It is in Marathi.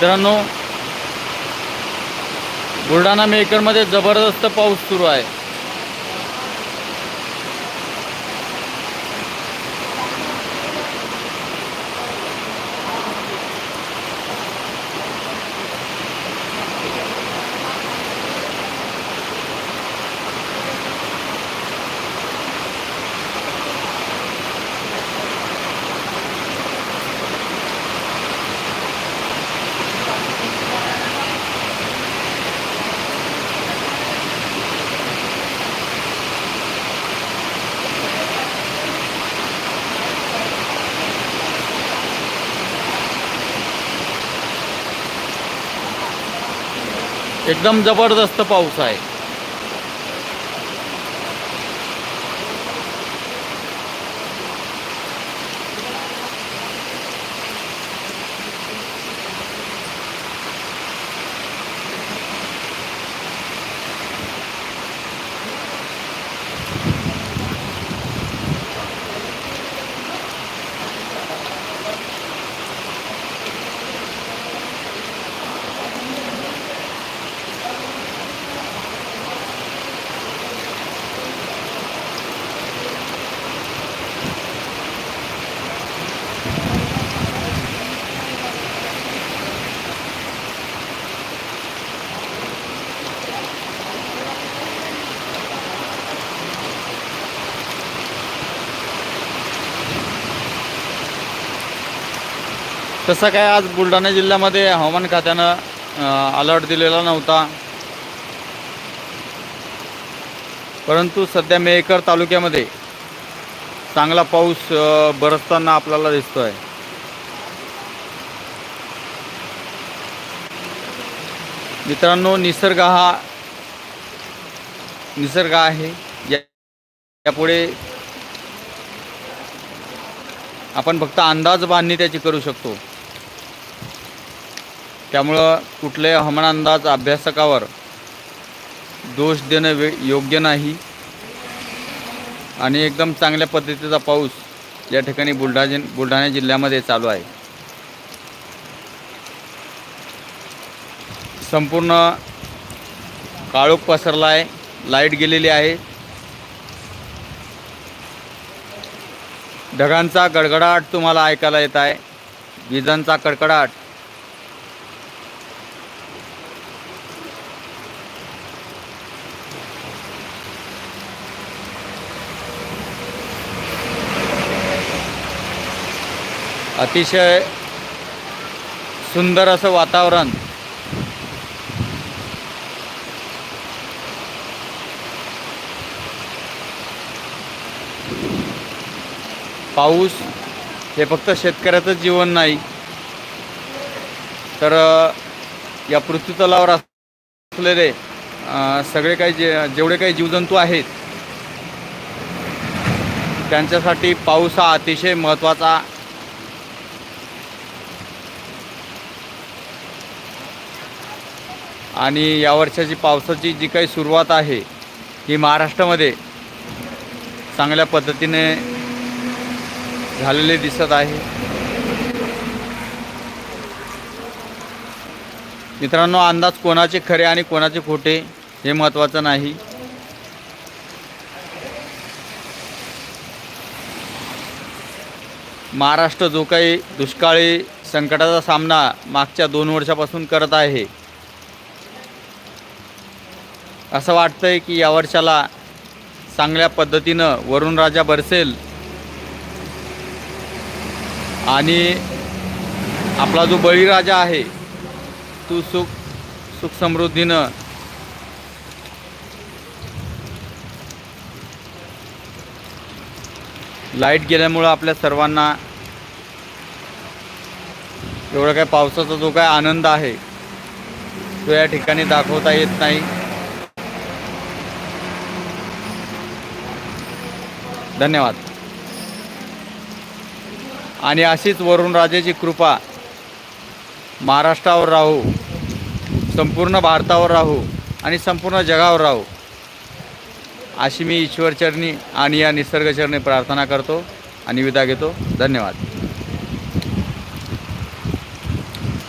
मित्रांनो बुलढाणा मेकरमध्ये जबरदस्त पाऊस सुरू आहे. एकदम जबरदस्त पाऊस आहे. तसं काय आज बुलढाणा जिल्ह्यामध्ये हवामान खात्यानं अलर्ट दिलेला नव्हता. परंतु सध्या मेहकर तालुक्यामध्ये चांगला पाऊस बरसताना आपल्याला दिसतोय. मित्रांनो निसर्ग हा निसर्ग आहे. यापुढे आपण फक्त अंदाज बांधणी त्याची करू शकतो. त्यामुळं कुठल्याही हवामान अंदाज अभ्यासकावर दोष देणं वे योग्य नाही. आणि एकदम चांगल्या पद्धतीचा पाऊस या ठिकाणी बुलढा बुलढाणा जिल्ह्यामध्ये चालू आहे. संपूर्ण काळोख पसरला आहे लाइट गेलेली आहे. ढगांचा गडगडाट तुम्हाला ऐकायला येत आहे. विजांचा कडकडाट अतिशय सुंदर असं वातावरण. पाऊस हे फक्त शेतकऱ्याचं जीवन नाही तर या पृथ्वीतलावर असलेले सगळे काही जे जेवढे काही जीवजंतू आहेत त्यांच्यासाठी पाऊस हा अतिशय महत्त्वाचा आणि या वर्षाची पावसाची जी काही सुरुवात आहे ही महाराष्ट्रामध्ये चांगल्या पद्धतीने झालेले दिसत आहे. मित्रांनो अंदाज कोणाचे खरे आणि कोणाचे खोटे हे महत्त्वाचं नाही. महाराष्ट्र जो काही दुष्काळी संकटाचा सामना मागच्या दोन वर्षापासून करत आहे असं वाटतं आहे की या वर्षाला चांगल्या पद्धतीनं वरुण राजा बरसेल. आणि आपला जो बळीराजा आहे तो सुख सुख समृद्धीनं लाइट गेल्यामुळं आपल्या सर्वांना एवढा काय पावसाचा जो काय आनंद आहे तो या ठिकाणी दाखवता येत नाही. धन्यवाद. आणि अशीच वरुणराजेची कृपा महाराष्ट्रावर राहू संपूर्ण भारतावर राहू आणि संपूर्ण जगावर राहू अशी मी ईश्वरचरणी आणि या निसर्गचरणी प्रार्थना करतो आणि विदा घेतो. धन्यवाद.